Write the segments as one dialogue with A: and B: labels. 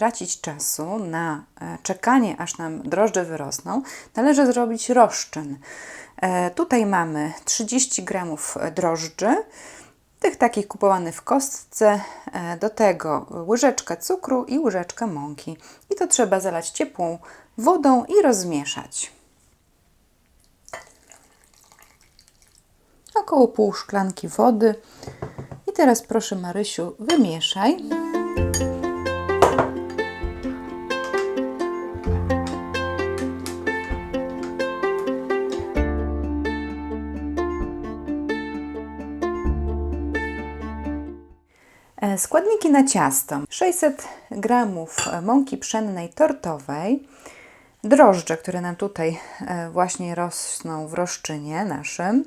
A: tracić czasu na e, czekanie, aż nam drożdże wyrosną, należy zrobić rozczyn. E, tutaj mamy 30 gramów drożdży, tych takich kupowanych w kostce, e, do tego łyżeczka cukru i łyżeczka mąki. I to trzeba zalać ciepłą wodą i rozmieszać. Około pół szklanki wody. I teraz proszę Marysiu, wymieszaj. Składniki na ciasto: 600 g mąki pszennej tortowej, drożdże, które nam tutaj e, właśnie rosną w rozczynie naszym,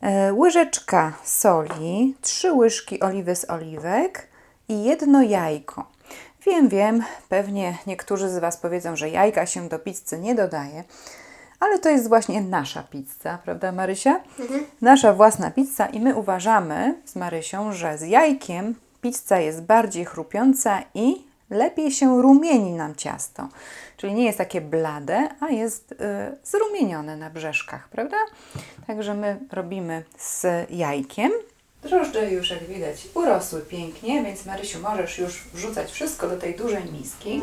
A: e, łyżeczka soli, 3 łyżki oliwy z oliwek i jedno jajko. Wiem, wiem, pewnie niektórzy z Was powiedzą, że jajka się do pizzy nie dodaje, ale to jest właśnie nasza pizza, prawda Marysia? Nasza własna pizza i my uważamy z Marysią, że z jajkiem pizza jest bardziej chrupiąca i lepiej się rumieni nam ciasto. Czyli nie jest takie blade, a jest y, zrumienione na brzeszkach, prawda? Także my robimy z jajkiem. Drożdże już jak widać urosły pięknie, więc Marysiu możesz już wrzucać wszystko do tej dużej miski.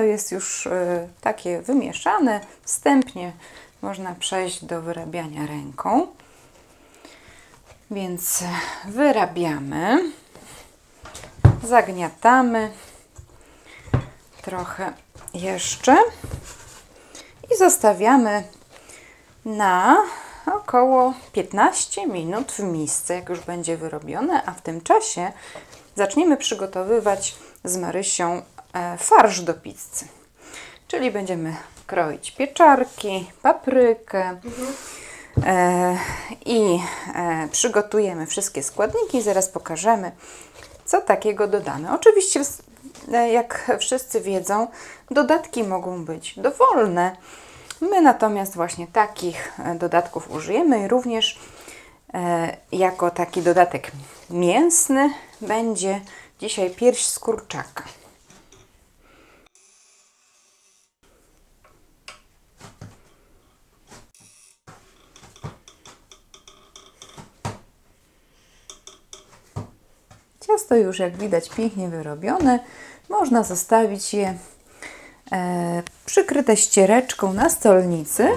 A: To jest już y, takie wymieszane. Wstępnie można przejść do wyrabiania ręką. Więc wyrabiamy, zagniatamy trochę jeszcze i zostawiamy na około 15 minut w misce, jak już będzie wyrobione, a w tym czasie zaczniemy przygotowywać z Marysią farsz do pizzy. Czyli będziemy kroić pieczarki, paprykę e, i e, przygotujemy wszystkie składniki i zaraz pokażemy, co takiego dodamy. Oczywiście, e, jak wszyscy wiedzą, dodatki mogą być dowolne. My natomiast właśnie takich e, dodatków użyjemy i również e, jako taki dodatek mięsny będzie dzisiaj pierś z kurczaka. Ciasto już jak widać pięknie wyrobione. Można zostawić je e, przykryte ściereczką na stolnicy.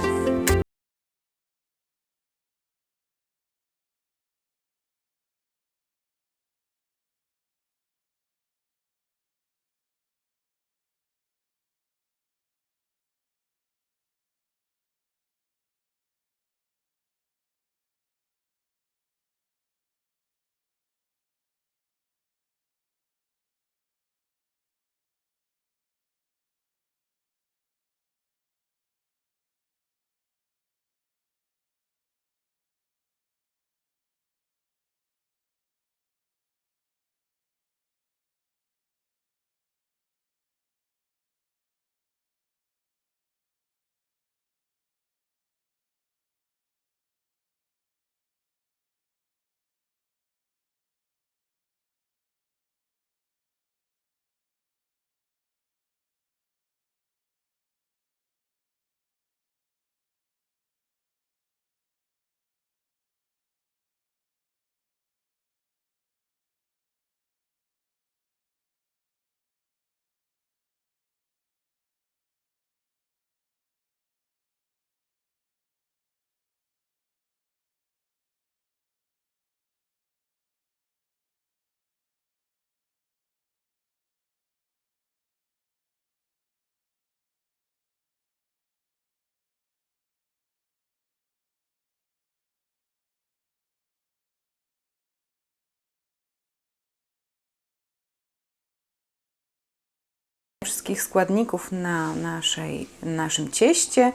A: Wszystkich składników na naszej, naszym cieście.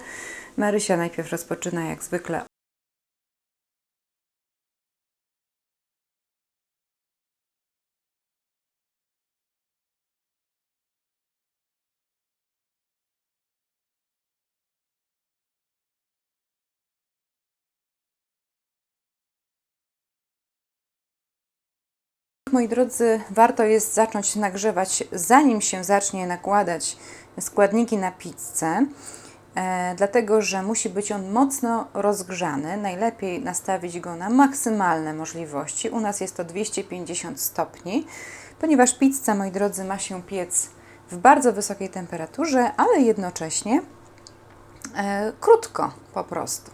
A: Marysia najpierw rozpoczyna jak zwykle Moi drodzy, warto jest zacząć nagrzewać, zanim się zacznie nakładać składniki na pizzę, e, dlatego że musi być on mocno rozgrzany. Najlepiej nastawić go na maksymalne możliwości. U nas jest to 250 stopni, ponieważ pizza, moi drodzy, ma się piec w bardzo wysokiej temperaturze, ale jednocześnie e, krótko po prostu.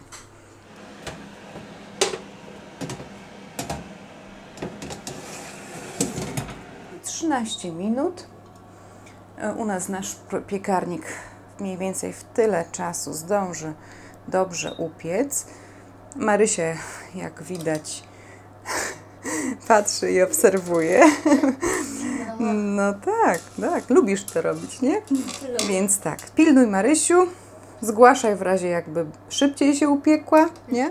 A: 13 minut. E, U nas nasz piekarnik mniej więcej w tyle czasu zdąży dobrze upiec. Marysia, jak widać, patrzy i obserwuje. No tak, tak, lubisz to robić, nie? Więc tak, pilnuj Marysiu, zgłaszaj w razie jakby szybciej się upiekła, nie?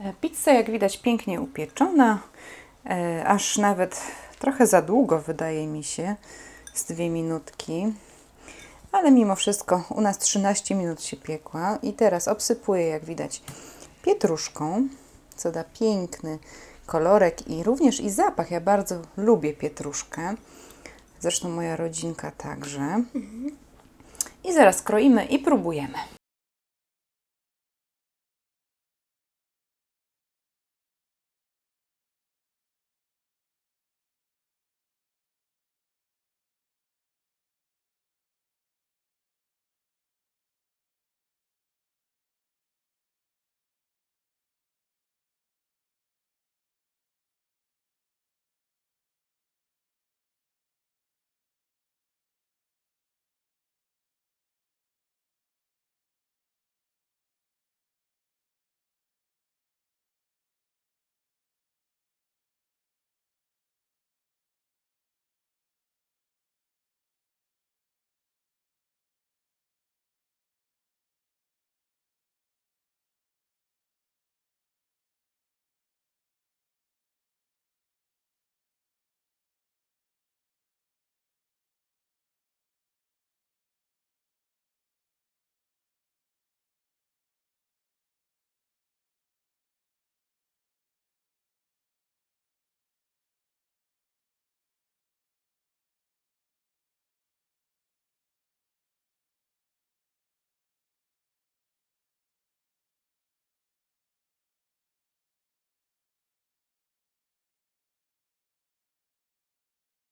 A: E, Pizza, jak widać, pięknie upieczona, e, aż nawet trochę za długo, wydaje mi się, z dwie minutki. Ale mimo wszystko u nas 13 minut się piekła i teraz obsypuję, jak widać, pietruszką, co da piękny kolorek i również i zapach. Ja bardzo lubię pietruszkę. Zresztą moja rodzinka także. I zaraz kroimy i próbujemy.